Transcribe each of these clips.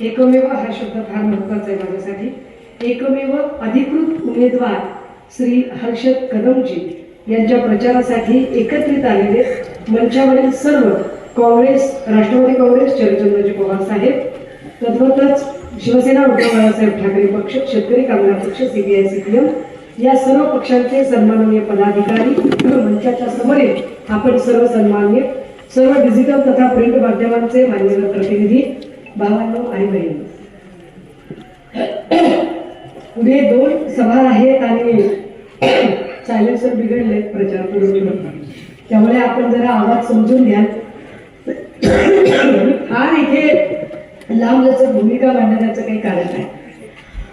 एकमेव हा शब्द फार महत्त्वाचा आहे माझ्यासाठी. एकमेव अधिकृत उमेदवार श्री हर्षद कदमजी यांच्या प्रचारासाठी एकत्रित आलेले मंचावरील सर्व काँग्रेस राष्ट्रवादी काँग्रेस शरदचंद्रजी पवार साहेब तद्वतच शिवसेना उद्धव बाळासाहेब ठाकरे पक्ष शेतकरी कामगार पक्ष सीबीआय सीपीएम या सर्व पक्षांचे सन्माननीय पदाधिकारी मंचाच्या समोरील आपण सर्व सन्माननीय सर्व डिजिटल तथा प्रिंट माध्यमांचे मान्यवर प्रतिनिधी भावांनो आणि बहिणी पुढे दोन सभा आहेत आणि सायलेन्सर बिघडले प्रचार करून त्यामुळे आपण जरा आवाज समजून घ्या फार इथे लांबलचक भूमिका मांडण्याचं काही कारण नाही.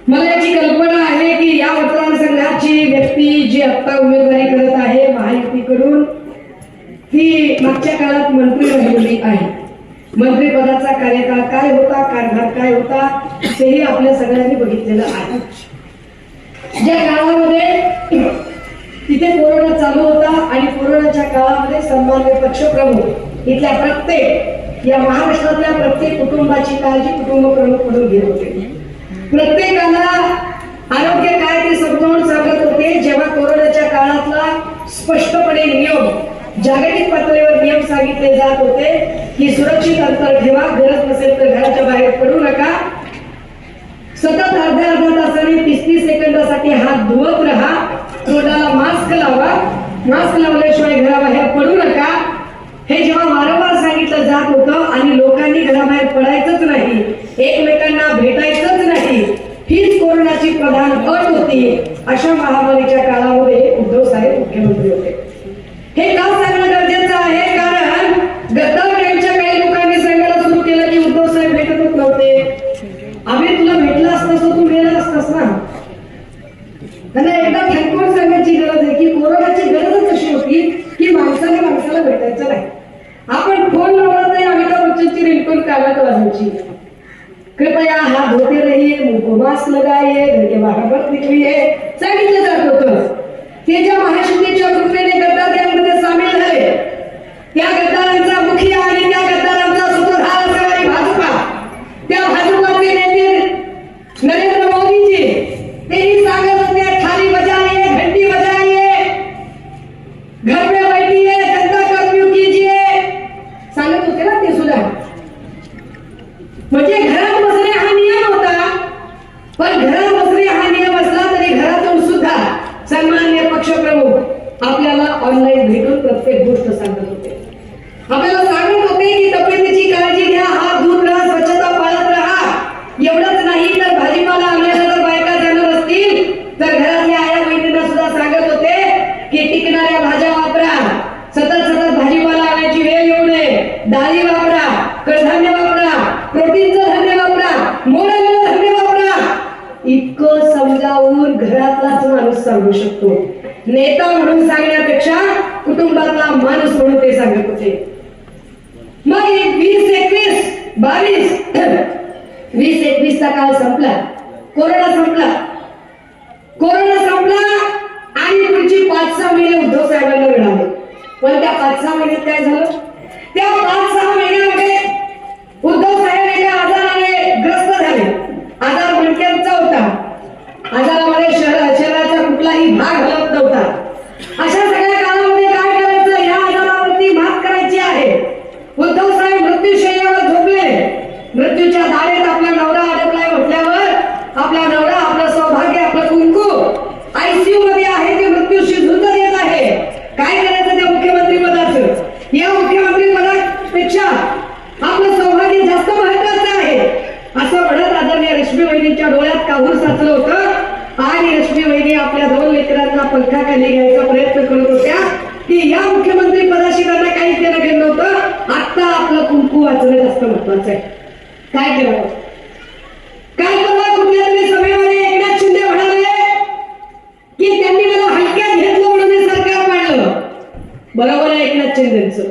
मला याची कल्पना आहे की या मतदारसंघाची व्यक्ती जी आत्ता उमेदवारी करत आहे महायुतीकडून ती मागच्या काळात मंत्री राहिलेली आहे. मंत्रीपदाचा कार्यकाळ काय होता कारभार काय होता तेही आपल्या सगळ्यांनी बघितलेलं आहे. ज्या काळामध्ये तिथे कोरोना चालू होता आणि कोरोनाच्या काळामध्ये सन्मान्य पक्षप्रमुख इथल्या प्रत्येक या महाराष्ट्रातल्या प्रत्येक कुटुंबाची काळजी कुटुंब प्रमुख म्हणून घेत होते. प्रत्येकाला आरोग्य काय ते समजावून सांगत होते जेव्हा कोरोनाच्या काळातला स्पष्टपणे नियम जागतिक पातळीवर नियम सांगितले जात होते की सुरक्षित अंतर ठेवा गरज नसेल तर घराच्या बाहेर पडू नका. सतत अर्ध्या अर्ध्या तासाने तीस तीस सेकंदासाठी हात धुवत राहा. तोंडाला मास्क लावा. मास्क लावल्याशिवाय घराबाहेर पडू नका. हे जेव्हा वारंवार सांगितलं जात होतं आणि लोकांनी घराबाहेर पडायचंच नाही एकमेकांना भेटायचंच नाही हीच कोरोनाची प्रधान अट होती अशा महामारीच्या काळामध्ये उद्धव साहेब मुख्यमंत्री होते. हे का सांगणं गरजेचं आहे? कारण गद्दार यांच्या काही लोकांनी सांगायला सुरू केलं की उद्धव साहेब भेटतच नव्हते. आम्ही तुला भेटला असतास तू गेला असतास ना? त्यांना एकदा ठणकावून सांगायची गरज आहे की कोरोनाची गरजच अशी होती की माणसाला माणसाला भेटायचं नाही. आपण फोन लावला नाही अमिताभ बच्चनची रिंगटोन कानात वाजायची कृपया हात धोते रहिए मुंह को मास्क लगाइए घर के बाहर मत निकलिए. सांगितलं जात होतं. ते ज्या महाशक्तीच्या कृपेने गद्दार त्यामध्ये सामील झाले त्या गद्दारांचा मुखिया आणि त्या गद्दारांचा सुपर हा असणारी भाजपा. त्या भाजपाचे नेते नरेंद्र मोदीजी तेही सांगत होते थाली बजाये घंटी बजाये घर में बैठिए जनता कर्फ्यू कीजिए. सांगत होते ना ते सुद्धा. म्हणजे घरात बसणे हा नियम होता पण घरात बसणे हा नियम असला तरी घरातून सुद्धा सन्मान्य पक्षप्रमुख आपल्याला ऑनलाईन भेटून प्रत्येक गोष्ट सांगत होते आपल्याला सांगत होते की तब्येतीची काळजी घ्या हात धुत राहा स्वच्छता पाळत राहा एवढंच नाही तर भाजीपाला आणायला जर बायका जाणार असतील तर घरातल्या आया बहिणींना सुद्धा सांगत होते की टिकणाऱ्या भाज्या वापरा सतत सतत भाजीपाला आणायची वेळ येऊ नये डाळी वापरा कडधान्य वापरा प्रोटीनचं धान्य वापरा मोडालेलं धान्य वापरा इतकं समजावून घरातलाच माणूस सांगू शकतो नेता म्हणून सांगण्यापेक्षा कुटुंबातला माणूस म्हणून ते सांगत होते मग एक वीस एकवीस बावीस वीस एकवीसचा काळ संपला कोरोना संपला कोरोना संपला आणि पुढची पाच सहा महिने उद्धव साहेबांना मिळाले पण त्या पाच सहा महिन्यात काय झालं? त्या पाच सहा महिन्यामध्ये उद्धव साहेब आजाराने ग्रस्त झाले. आजार मणक्यांचा होता. आजार शहर शहराचा कुठलाही भाग हलत नव्हता अशा सगळ्या काळामध्ये काय करायचं या आजारावरती मात करायची आहे उद्धव साहेब मृत्यूशय्यावर झोपले मृत्यूच्या दारेत आपला नवरा अडकलाय म्हटल्यावर आपला नवरा आपलं सौभाग्य आपलं कुंकू आयसीयू मध्ये आहे ते मृत्यूशी झुंज देत आहे काय करायचं त्या मुख्यमंत्री पदाचं या मुख्यमंत्री पदापेक्षा आपलं सौभाग्य जास्त महत्वाचं आहे असं म्हणत आदरणीय रश्मी डोळ्यात काहूर साचलं होतं? आणि रश्मी वहिनी आपल्या दोन लेकरांना पंखाखाली घ्यायचा प्रयत्न करत होत्या. की या मुख्यमंत्री पदाशी त्यांना काहीच देणं घेणं होतं आता आपलं कुंकू वाचणं जास्त महत्वाचं आहे. काय करावं? काय परवा कुठल्या तरी सभेमध्ये एकनाथ शिंदे म्हणाले की त्यांनी मला हलक्यात घेतलं म्हणून मी सरकार पाडलं. बरोबर आहे एकनाथ शिंदेचं.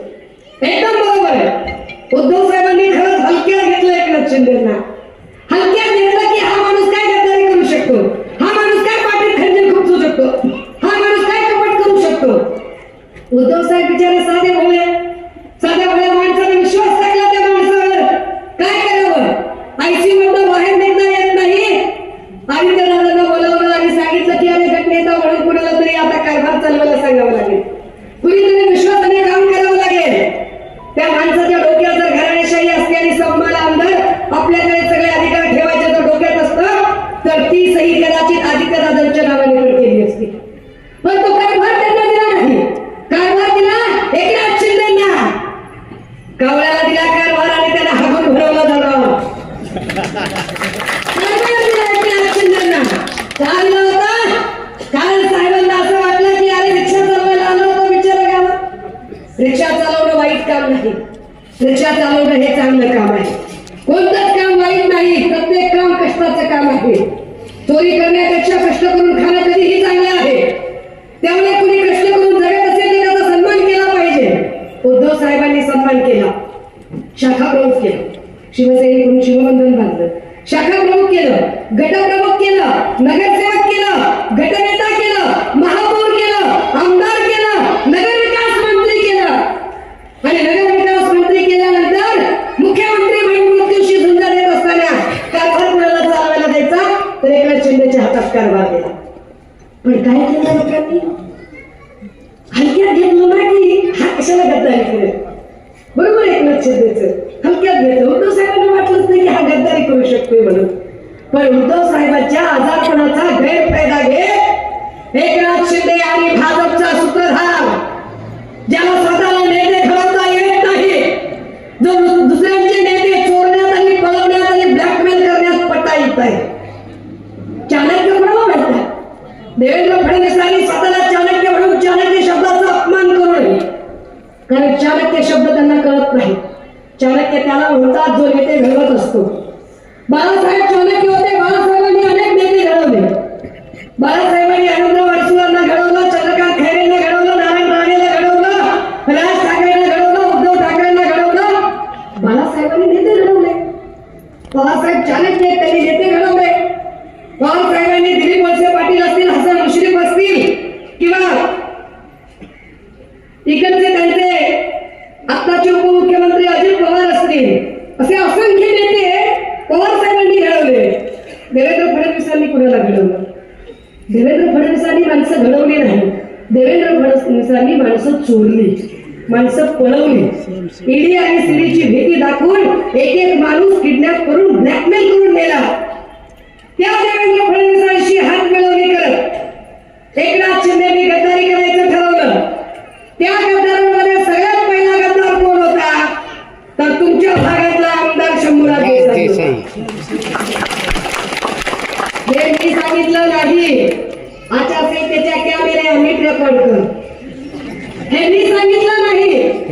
ऐकले बरोबर एकनाथ शिंदेच हलक्यात घेतलं. उद्धव साहेबांना वाटलंच नाही की हा गद्दारी करू शकतोय म्हणून. पण उद्धव साहेबांच्या आजारपणाचा गैरफायदा घेत एकनाथ शिंदे आणि भाजप ते त्याला होतात जो नेते घडवत असतो. बाळासाहेब चौलकी होते बाळासाहेबांनी अनेक नेते घडवले. बाळासाहेबांनी अनंत वाडसुरांना घडवलं चंद्रकांत खैरेने घडवलं नारायण राणेला घडवलं राज ठाकरेने घडवलं उद्धव ठाकरेंना घडवलं. बाळासाहेबांनी नेते घडवले. बाळासाहेब चालक चाणक्य त्यांनी नेते घडवले. बाळासाहेबांनी दिलीप वळसे पाटील असतील हसन मुश्रीफ असतील किंवा माणसं चोरली माणसं पळवली. ईडी आणि सीडीची भीती दाखवून एक एक माणूस किडनॅप करून ब्लॅकमेल करून नेला. त्या देवेंद्र फडणवीसांनी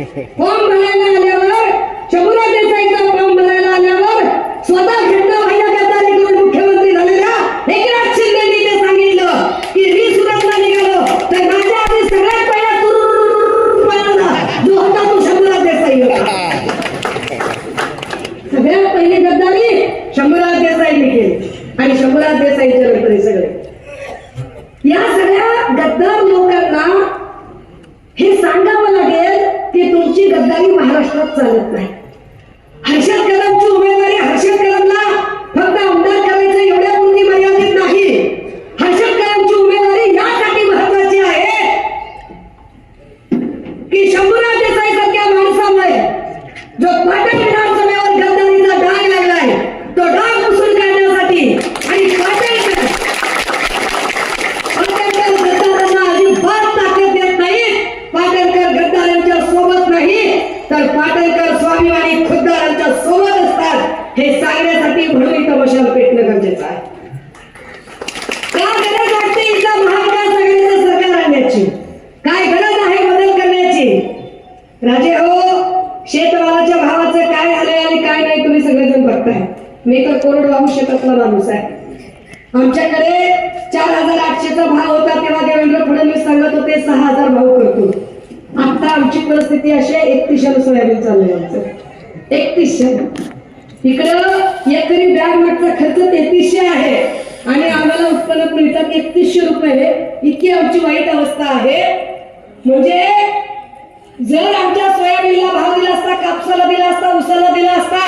Whoa! स्वाभिमानी खुद्दारांच्या सोबत असतात. हे सांगण्यासाठी म्हणून इथं मशाल पेटणं गरजेचं आहे. का गरज वाटते महाविकास आघाडीचं सरकार आणण्याची? काय गरज आहे बदल करण्याची? राजे हो शेतमालाच्या भावाचं काय झालंय आणि काय नाही तुम्ही सगळेजण बघताय. मी तर कोरडवाहू शकतला माणूस आहे. आमच्याकडे चार हजार आठशेचा भाव होता तेव्हा देवेंद्र फडणवीस सांगत होते सहा हजार भाव करतो. आता आमची परिस्थिती अशी आहे एकतीसशे सोयाबीन चाललंय आमचं. एकतीसशे इकडं एकरी बॅग मागचा खर्च तेहतीसशे आहे. आणि आम्हाला उत्पन्न मिळतात एकतीसशे रुपये. इतकी आमची वाईट अवस्था आहे. म्हणजे जर आमच्या सोयाबीनला भाव दिला असता कापसाला दिला असता उसाला दिला असता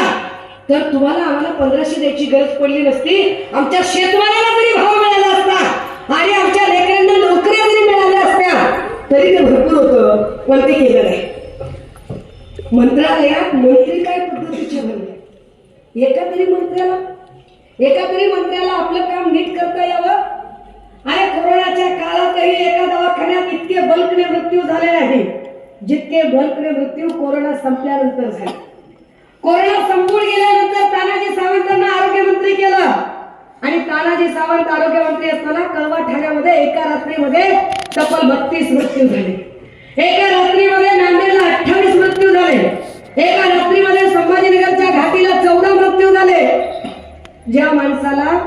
तर तुम्हाला आम्हाला पंधराशे द्यायची गरज पडली नसती. आमच्या शेतमालाला जरी भाव मिळाला असता आणि आमच्या लेकरांना नोकऱ्या जरी मिळाल्या असत्या तरी ते भरपूर होतं पण ते केलं नाही मंत्रालयात मंत्री काय पद्धतीचे म्हणले एका तरी मंत्र्याला? एका तरी मंत्र्याला आपलं काम नीट करता यावं? आणि कोरोनाच्या काळातही एका दवाखान्यात इतके बल्कने मृत्यू झाले नाही जितके बल्कने मृत्यू कोरोना संपल्यानंतर झाले. कोरोना संपून गेल्यानंतर तानाजी सावंतांना आरोग्यमंत्री केलं. आणि तानाजी सावंत आरोग्यमंत्री असताना कळवा ठाण्यामध्ये एका रात्रीमध्ये तब्बल बत्तीस मृत्यू झाले. एका रात्रीमध्ये नांदेडला अठ्ठावीस मृत्यू झाले. एका रात्रीमध्ये संभाजीनगरच्या घाटीला चौदा मृत्यू झाले. ज्या माणसाला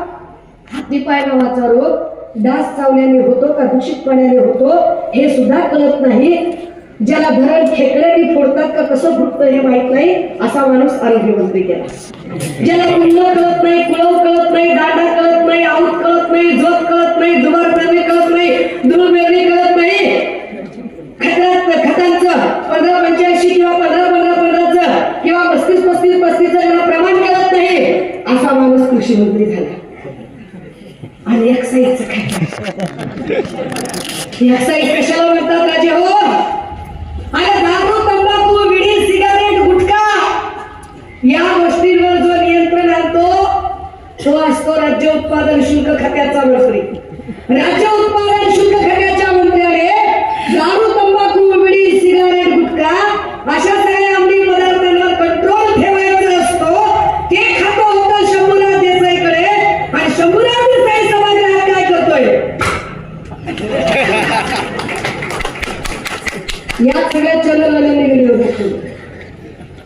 हातीपाय नावाचा रोग डास चावल्याने होतो का दूषित पाण्याने होतो हे सुद्धा कळत नाही. ज्याला धरण खेकड्याने फोडतात का कसं फुटतं हे माहीत नाही असा माणूस आरोग्यमंत्री केला. ज्याला कुंड कळत नाही कुळव कळत नाही दांडा कळत नाही आऊट कळत नाही झोप कळत नाही दुबार कळत नाही दुर्मेवणी कळत नाही खतात खतांचं पंधरा पंच्याऐंशी किंवा पंधरा पंधरा पंधराचं किंवा पस्तीस पस्तीस पस्तीसचं ज्याला प्रमाण कळत नाही असा माणूस कृषी मंत्री झाला आणि एक्साईजचं काय एक्साईज कशाला म्हणतात राजे हो अरे दारू तंबाखू विडी सिगारेट गुटखा या गोष्टींवर जो नियंत्रण आणतो तो असतो राज्य उत्पादन शुल्क खात्याचा मंत्री राज्य उत्पादन शुल्क खात्याच्या मंत्र्याने दारू तंबाखू विडी सिगारेट गुटखा अशा सगळ्या अंमली पदार्थांवर कंट्रोल ठेवायचा असतो ते खातं होतं शंभूराज देसाईकडे आणि शंभूराज देसाई सभागृहात काय करतोय या सगळ्या चॅनलवाल्यांनी व्हिडिओ दाखवले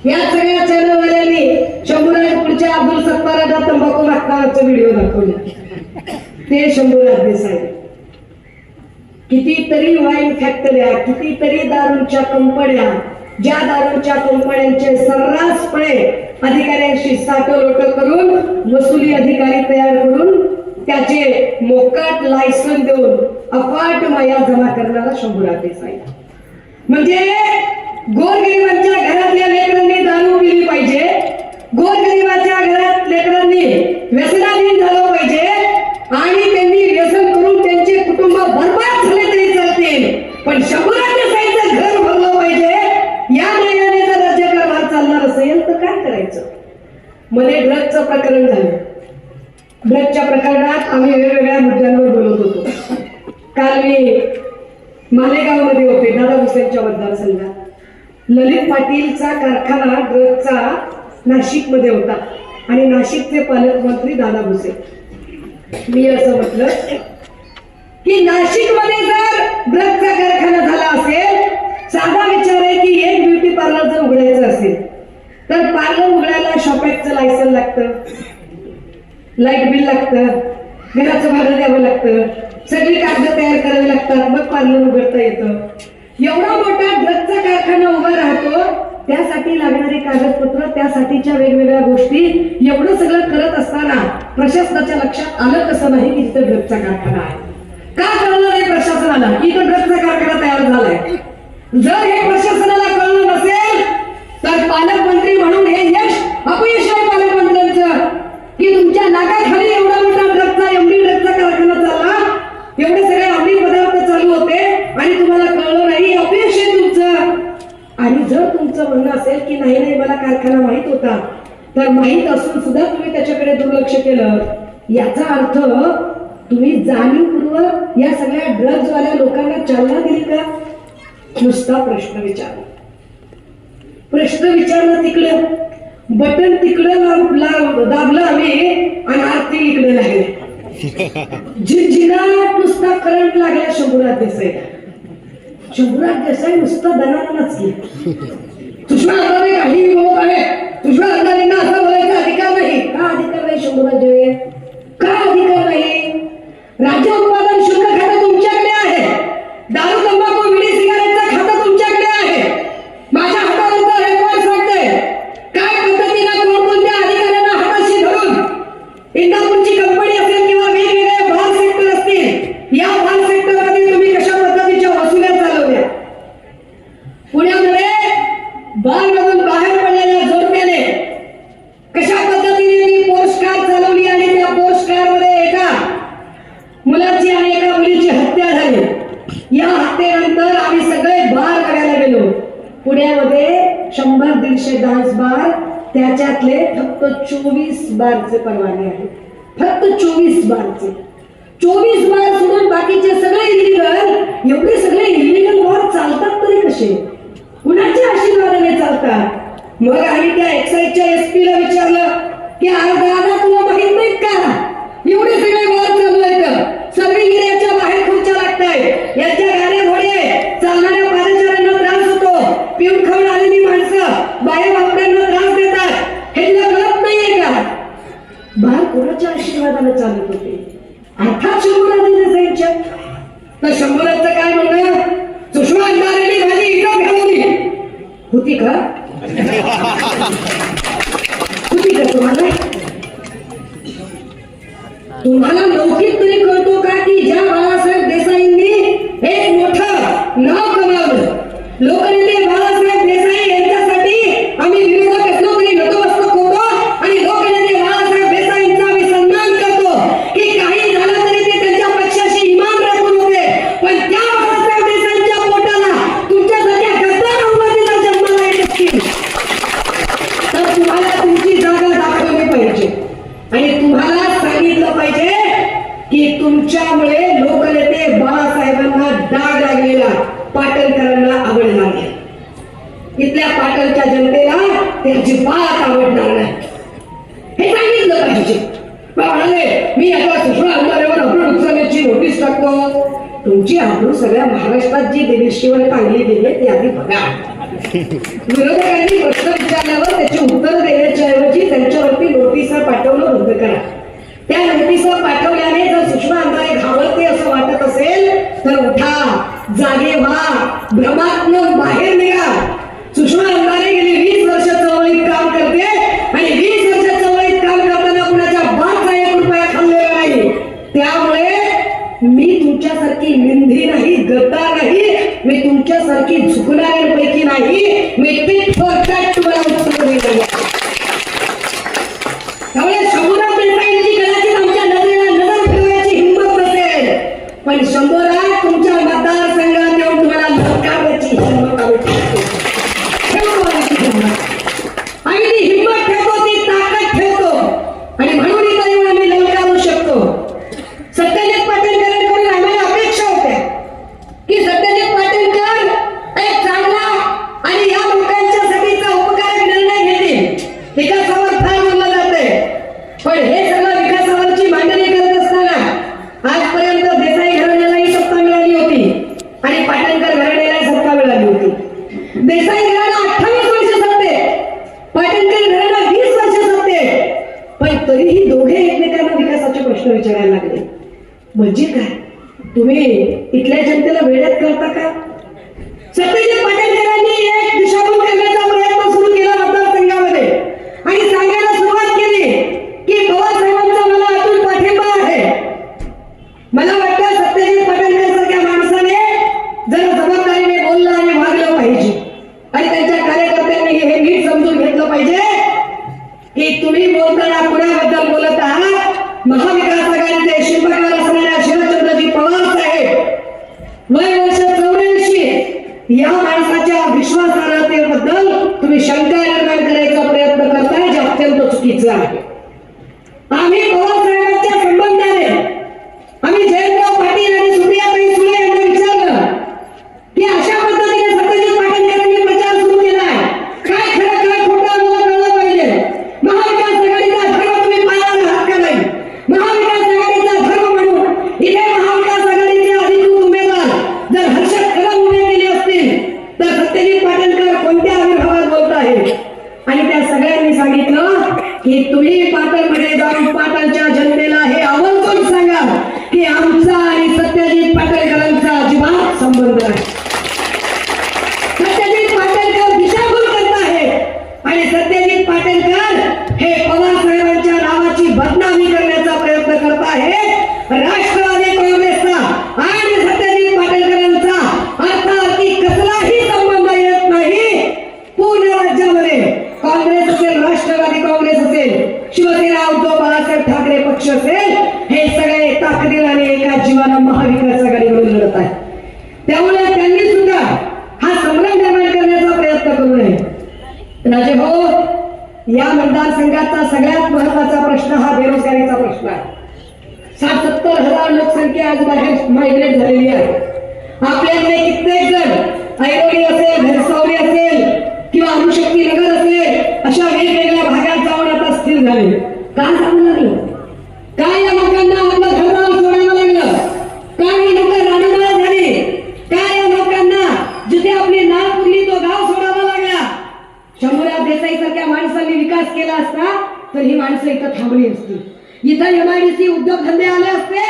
या सगळ्या चॅनलवाल्यांनी शंभूराज पुढच्या तंबाखू मागतानाचे व्हिडिओ दाखवला. ते शंभूराज देसाई कितीतरी वाईन फॅक्टऱ्या कितीतरी दारूच्या कंपन्या ज्या दारूच्या कंपन्यांचे सर्रासपणे अधिकाऱ्यांशी साठलोट करून वसुली अधिकारी तयार करून त्याचे मोकाट लायसन देऊन अफाट माया जमा करणारा शंभूराज देसाई म्हणजे गोरगरिबांच्या घरातल्या लेकरांनी दारू पिली पाहिजे गोरगरिबाच्या घरात लेकरांनी व्यसनाधीन झालं पाहिजे आणि त्यांनी व्यसन करून त्यांचे कुटुंब बरबाद झाले तरी चालतील. पण शंभराच्या साईचं घर भरलं पाहिजे या महिन्याने जर राज्यकारभार चालणार असेल तर काय करायचं? मध्ये ड्रगचं प्रकरण झालं. ड्रगच्या प्रकरणात आम्ही वेगवेगळ्या मुद्द्यांवर बोलत होतो. काल मी मालेगावमध्ये होते दादा हुसेनच्या मतदारसंघात. ललित पाटीलचा कारखाना ड्रगचा नाशिकमध्ये होता. आणि नाशिकचे पालकमंत्री दादा भुसे. मी असं म्हटलं की नाशिकमध्ये जर ड्रगचा कारखाना झाला असेल साधा विचार आहे की एक ब्युटी पार्लर जर उघडायचं असेल तर पार्लर उघडायला शॉपॅकचं लायसन लागतं. लाइट बिल लागतं. घराचं भाडं द्यावं लागतं. सगळी कागद तयार करावी लागतात. मग पार्लर उघडता येतं. एवढा मोठा ड्रगचा कारखाना उभा राहतो त्यासाठी लागणारी कागदपत्र त्यासाठीच्या वेगवेगळ्या गोष्टी एवढं सगळं करत असताना प्रशासनाच्या लक्षात आलं कसं नाही की तिथं ड्रगचा कारखाना आहे? का कळलं नाही प्रशासनाला? इथं ड्रगचा कारखाना तयार झालाय. जर हे प्रशासनाला कळलं नसेल तर पालकमंत्री म्हणून हे यश अपयश आहे पालकमंत्र्यांचं. की तुमच्या नाकाखाली एवढा मोठा ड्रगचा एवढी ड्रगचा कारखाना चालला एवढे सगळे अंमली पदार्थ चालू होते आणि तुम्हाला कळलं नाही हे अपयश आहे तुमचं आणि जर तुमचं म्हणणं असेल की नाही नाही मला कारखाना माहीत होता. तर माहीत असून सुद्धा तुम्ही त्याच्याकडे दुर्लक्ष केलं. याचा अर्थ तुम्ही जाणीवपूर्वक या सगळ्या ड्रग्जवाल्या लोकांना चालना दिली का? नुसता प्रश्न विचारला. प्रश्न विचारणं तिकडं. बटन तिकडं ला- दाबलं आम्ही आणि आरती इकडे लागले. झिंझिनाट नुसता करंट लागला शंभूराज देसाई. शंभूराज देसाई नुसता दणानच घेत तुझ्या अंगाने काही बोलत आहे. तुझ्या अंगाने असं बोलायचा अधिकार नाही. का अधिकार नाही जे का अधिकार नाही? राज्य बारचे परवाने आहेत. फक्त चोवीस बारचे. आशीर्वादाला चालत होते. अर्थात शंभराने नसायच्या तर शंभराचं काय म्हणणं? चष्मा होती का? घालून सगळ्या महाराष्ट्रात जी देवीशिवाय पाहिली गेले ती आधी बघा. विरोधकांनी प्रश्न विचारल्यावर त्याचे उत्तर देण्याच्या ऐवजी त्यांच्यावरती नोटिसा पाठवणं बंद करा. त्या नोटिसा पाठवल्याने जर सुषमा अंधारे घाबरते असं वाटत असेल तर उठा जागे व्हा भ्रमातून बाहेर निघा. सुषमा अंधारे माझ्यासारखी झुकणाऱ्यांपैकी नाही. मी तिथं तुम्हाला उत्तर दिलेली आहे. साठ सत्तर हजार लोकसंख्या आज बाहेर मायग्रेट झालेली आहे. आपल्याकडे कित्येक जण ऐरोली असेल घरसावली असेल किंवा अणुशक्ती नगर असेल अशा वेगवेगळ्या भागात जाऊन आता स्थिर झाले. काय सांगू लागलं? काय या लोकांना आपलं घरदार सोडायला लागलं? काय ही लोक रानडोळा झाली? काय या लोकांना जिथे आपली नाव पुरली तो गाव सोडावा लागला? शंभरा देसाई सारख्या माणसांनी विकास केला असता तर ही माणसं इथं थांबली असती. इथं एमआयडीसी उद्योगधंदे आले असते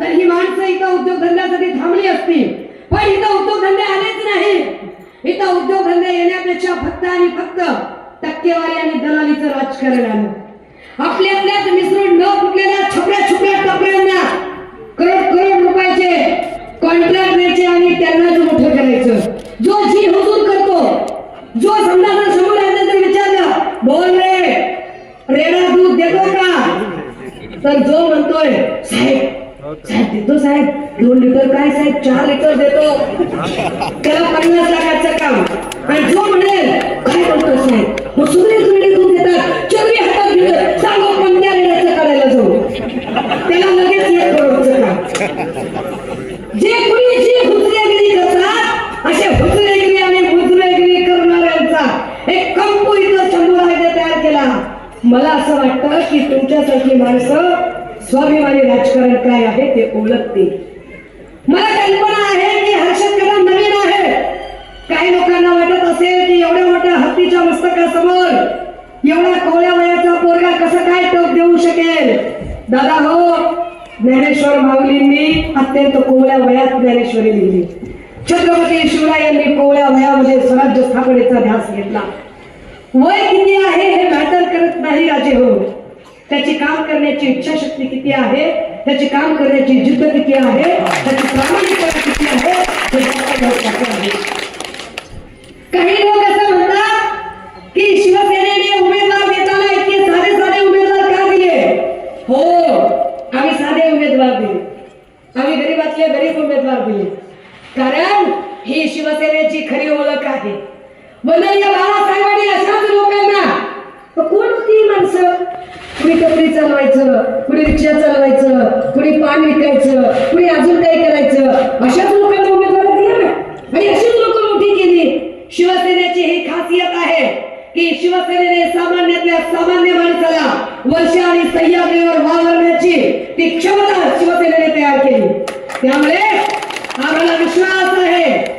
तर ही माणसं इथं उद्योगधंद्यासाठी थांबली असती पण इथं उद्योगधंदे आलेच नाही. इथं उद्योगधंदे येण्यापेक्षा फक्त आणि फक्त टक्केवारी आणि दलालीचं राजकारण आलं आपल्यातल्याच मिसळून न फुटलेल्या छोट्या छोट्या टपऱ्यांना करोड करोड रुपयाचे कॉन्ट्रॅक्ट द्यायचे आणि त्यांनाच मोठं करायचं. जो जी हुजूर करतो जो समजा जर समोर आलं तर विचारलं बोल रे रेडा दूध देतो का तर जो म्हणतोय साहेब साहेब देतो साहेब. दोन लिटर काय साहेब? चार लिटर देतो. त्याला पन्नास लाखाचं काम. आणि जो म्हणेल काय बोलतो साहेब? मग सुरेश रेडे दूध देतात. चोरी हातात घेऊन सांगो कोणत्या रेड्याचं करायला जाऊ? त्याला लगेच एक करोडचं काम जे मला असं वाटतं की तुमच्यासारखी माणसं स्वाभिमानी राजकारण काय आहे ते ओळखते मला कल्पना आहे की हर्षद कदम नवीन आहे. काही लोकांना वाटत असेल की एवढ्या मोठ्या हत्तीच्या मस्तकासमोर एवढ्या कोवळ्या वयाचा पोरगा कसं काय टोक देऊ शकेल? दादा हो ज्ञानेश्वर माऊलींनी अत्यंत कोवळ्या वयात ज्ञानेश्वरी लिहिली. छत्रपती शिवरायांनी कोवळ्या वयामध्ये स्वराज्य स्थापनेचा ध्यास घेतला. वय किती आहे हे मॅटर करत नाही राजे हो. त्याची काम करण्याची इच्छाशक्ती किती आहे? त्याची काम करण्याची जिद्द किती आहे? त्याची प्रामाणिकता किती आहे? हे काही लोक असं म्हणतात की शिवसेनेने उमेदवार देताना इतके साधे साधे उमेदवार का दिले? हो आम्ही साधे उमेदवार दिले. आम्ही गरीबातले गरीब उमेदवार दिले. कारण ही शिवसेनेची खरी ओळख आहे. वंदनीय बाळासाहेबांनी अशाच लोकांना मग कोण कुणी कपडे चालवायचं कुणी रिक्षा चालवायचं कुणी पान विकायचं कुणी अजून काही करायचं. अशाच लोकांना उमेदवार दिली ना. आणि अशीच लोक मोठी केली. शिवसेनेची ही खासियत आहे की शिवसेनेने सामान्यातल्या सामान्य माणसाला वर्ष आणि सह्याद्रीवर वावरण्याची ती क्षमता शिवसेनेने तयार केली. त्यामुळे आम्हाला विश्वास आहे.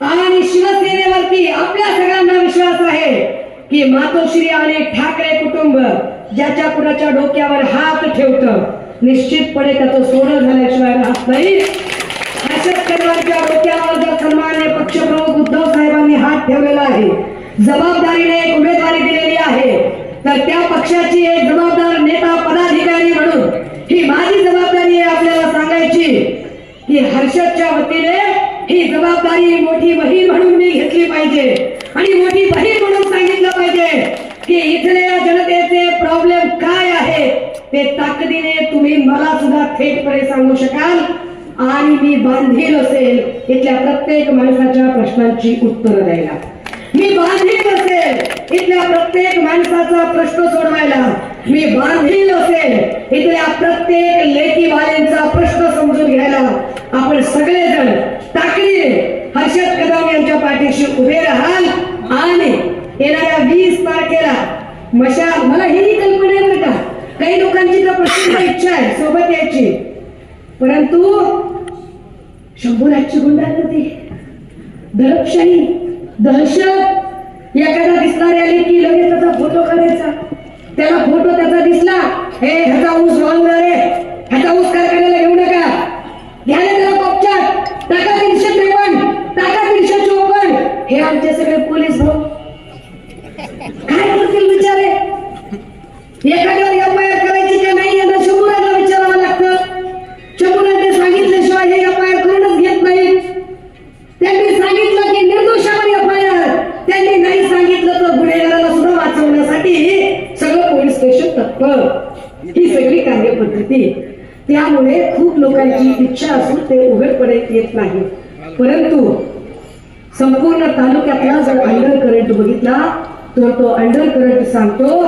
आणि शिवसेनेवरती आपल्या सगळ्यांना विश्वास आहे. की मातोश्री आणि ठाकरे कुटुंब ज्याच्या कुणाच्या डोक्यावर हात ठेवत निश्चितपणे त्याचं सोनं झाल्याशिवाय राहत नाही. हर्षद कदमांच्या डोक्यावर जर सन्मान्य पक्षप्रमुख उद्धव साहेबांनी हात ठेवलेला आहे जबाबदारीने एक उमेदवारी दिलेली आहे तर त्या पक्षाची एक जबाबदार नेता पदाधिकारी म्हणून ही माझी जबाबदारी आहे आपल्याला सांगायची. की हर्षदच्या वतीने ही जबाबदारी मोठी बहीण म्हणून मी घेतली पाहिजे. आणि मोठी बहीण म्हणून पाहिजे की इथल्या जनतेचे प्रॉब्लेम काय आहे ते ताकदीने तुम्ही मला सुद्धा थेटपणे सांगू शकाल. आणि मी बांधील असेल इथल्या प्रत्येक माणसाच्या प्रश्नांची उत्तरं द्यायला. मी बांधील असेल इथल्या प्रत्येक माणसाचा प्रश्न सोडवायला. मी बांधील असेल इथल्या प्रत्येक लेकी प्रश्न समजून घ्यायला. आपण सगळेजण ताकदीने हर्षद कदम यांच्या पाठीशी उभे राहाल आणि येणाऱ्या वीस तारखेला मशाल मला ही कल्पना आहे बरं का? काही लोकांची तर प्रचंड इच्छा आहे सोबत यायची. परंतु शंभूराजची गुंडागर्दी दडपशाही दहशत एखादा दिसणारे आली की लगेच त्याचा फोटो करायचा त्याला फोटो त्याचा दिसला हे ह्याचा ऊस वाहून रे ह्याचा ऊस कारखान्याला घेऊ नका. घ्यायला त्याला पक्षात टाका तीनशे त्रेपन्न टाका तीनशे चोपन्न. हे आमचे सगळे पोलीस भाऊ असतील बिचारे एखाद्यावर एफ आय आर करायची का नाही यांना शंभूराजला विचारावं लागतं. शंभूराजने सांगितल्याशिवाय हे एफ आय आर करूनच घेत नाही. त्यांनी सांगितलं की निर्दोषावर एफ आय आर त्यांनी नाही सांगितलं तर गुन्हेगाराला सुद्धा वाचवण्यासाठी सगळं पोलीस स्टेशन तत्पर. ही सगळी कार्यपद्धती. त्यामुळे खूप लोकांची इच्छा असून ते उघडपणे येत नाही. परंतु संपूर्ण तालुक्यातला जर अंडर करंट बघितला तर तो अंडर करंट सांगतो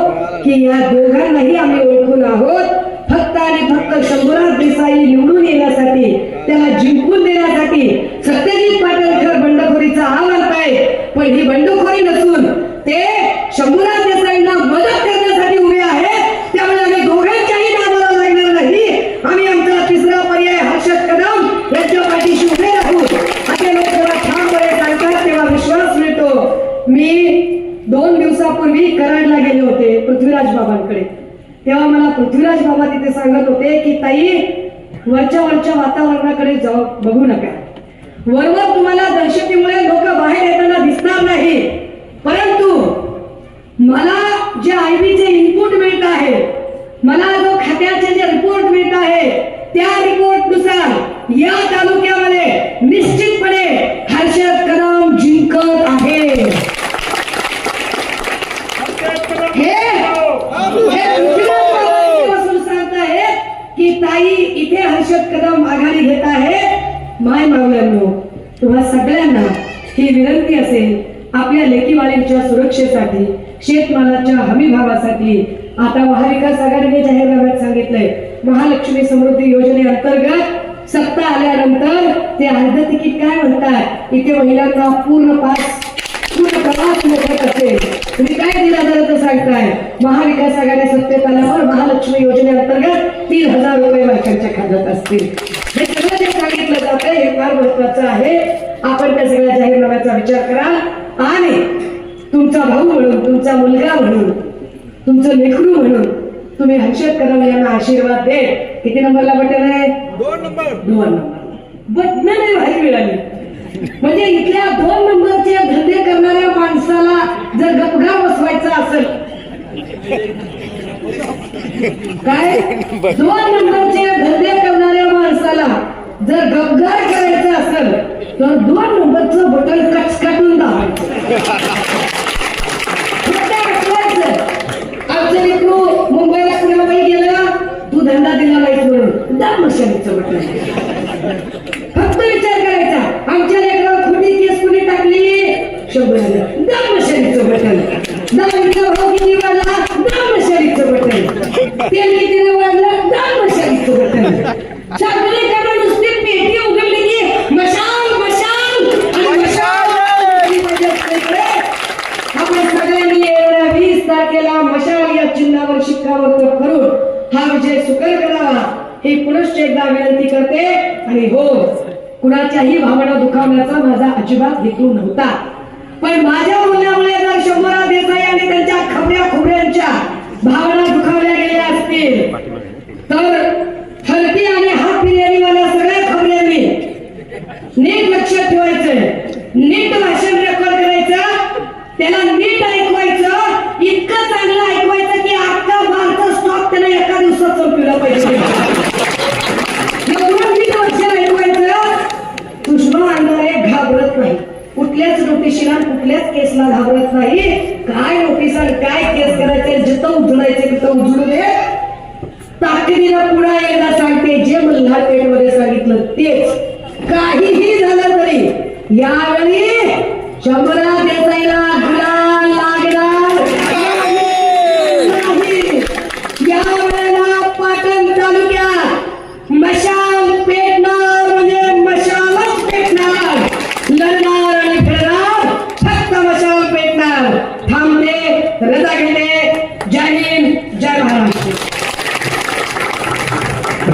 की या दोघांनाही आम्ही ओळखून आहोत. फक्त आणि फक्त शंभूराज देसाई निवडून येण्यासाठी त्याला जिंकून देण्यासाठी सत्यजित पाटणकर बंडखोरीचा आव्हान आहे पण ही बंडखोरी नसून ते शंभूराज देसाईंना मदत करण्यासाठी उभे आहेत. त्यामुळे आम्ही दोघांच्याही नावाला लागणार नाही. आम्ही आमचा तिसरा पर्याय हर्षद कदम यांच्या पाठीशी उभे राहू. असे लोक जेव्हा ठामपणे सांगतात तेव्हा विश्वास मिळतो. मी दोन दिवसापूर्वी कराडला गेले होते पृथ्वीराज बाबांकडे. तेव्हा मला पृथ्वीराज बाबा तिथे सांगत होते की ताई वरच्या वरच्या वातावरणाकडे जाऊ बघू नका. वरवर तुम्हाला दहशतीमुळे लोक बाहेर येताना दिसणार नाही. परंतु मला जे आयबीचे इनपुट मिळत आहे मला जो खात्याचे जे रिपोर्ट मिळत आहे त्या रिपोर्टनुसार या तालुक्यामध्ये निश्चित हर्षद कदम जिंकत आहे हे हे पृथ्वीराज बाबांपासून सांगताहेत की ताई इथे हर्षद कदम आघाडी घेत आहे माय मावल्यांनो तुम्हा सगळ्यांना ही विनंती असेल आपल्या लेकीवाळींच्या सुरक्षेसाठी शेतमालाच्या हमी भावासाठी. आता महाविकास आघाडीने जाहीरनाम्यात सांगितलंय महालक्ष्मी समृद्धी योजनेअंतर्गत सत्ता आल्यानंतर ते अर्ध तिकीट काय म्हणतात? इथे महिलांना पूर्ण पास पूर्ण प्रवास मोफत असेल. तुम्ही काय दिला जरा सांगताय? महाविकास आघाडी सत्तेत आल्यावर महालक्ष्मी योजनेअंतर्गत तीन हजार रुपये बायकांच्या खात्यात असतील. हे सगळं सांगितलं जात हे फार महत्वाचं आहे. आपण त्या सगळ्या जाहीरनाम्याचा विचार करा. आणि तुमचा भाऊ म्हणून तुमचा मुलगा म्हणून तुमचं लेकरू म्हणून तुम्ही हर्षद कदम यांना आशीर्वाद दे किती नंबरला बटन आहे? दोन नंबर. दोन नंबर. बटन भारी मिळाली. म्हणजे इथल्या दोन नंबरचे धंदे करणाऱ्या माणसाला जर गपगा बसवायचा असेल काय? दोन नंबरचे धंदे करणाऱ्या माणसाला जर गबगार करायचं असेल तर दोन नंबरचं बटन कचकटून दाबायचं. फक्त आठवायचं. मुंबईला पुण्याला बाई तू धंदा दिला नाहीस म्हणून दाब मशालीचं बटन. फक्त विचार करायचा. आमच्या लेकरावर खोटी केस कुणी टाकली? शंभर दाम दाब मशालीचं बटन. दाबीचा भाव किती वाढला दाब मशालीचं बटन. तेल किती वाढलं? दाब मशालीचं बटन सगळीकडे नुसती पेटी उघडली की मशाल मशाल आणि मशाल ही मजा असते. आपण सगळ्यांनी येणाऱ्या वीस तारखेला मशाल या चिन्हावर शिक्कामोर्तब करून सुकर करावा ही पुनश्च एकदा विनंती करते आणि हो कुणाच्याही भावना दुखावण्याचा माझा अजिबात हेतू नव्हता. पण माझ्या बोलण्यामुळे जर शंभरा देसाई आणि त्यांच्या खबऱ्या खुबऱ्यांच्या भावना दुखावल्या गेल्या असतील तर हलकी आणि हात फिर्यादीवाल्या सगळ्या खबऱ्यांनी नीट लक्षात ठेवायचं नीट भाषण रेकॉर्ड करायचं त्याला नीट एका दिवसात पाहिजे. एवढं नीट घाबरत नाही. कुठल्याच नोटिशीला कुठल्याच केसला घाबरत नाही. काय नोटीस काय केस करायचे जिथं उजडायचे तिथं उजडू दे ताकदीला पुन्हा एकदा सांगते जे मल्हारपेठमध्ये सांगितलं तेच. काहीही झालं तरी यावेळी शंभरा देसाईला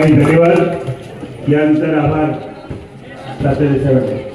काही धन्यवाद. यानंतर आभार. प्रार्थनेसाठी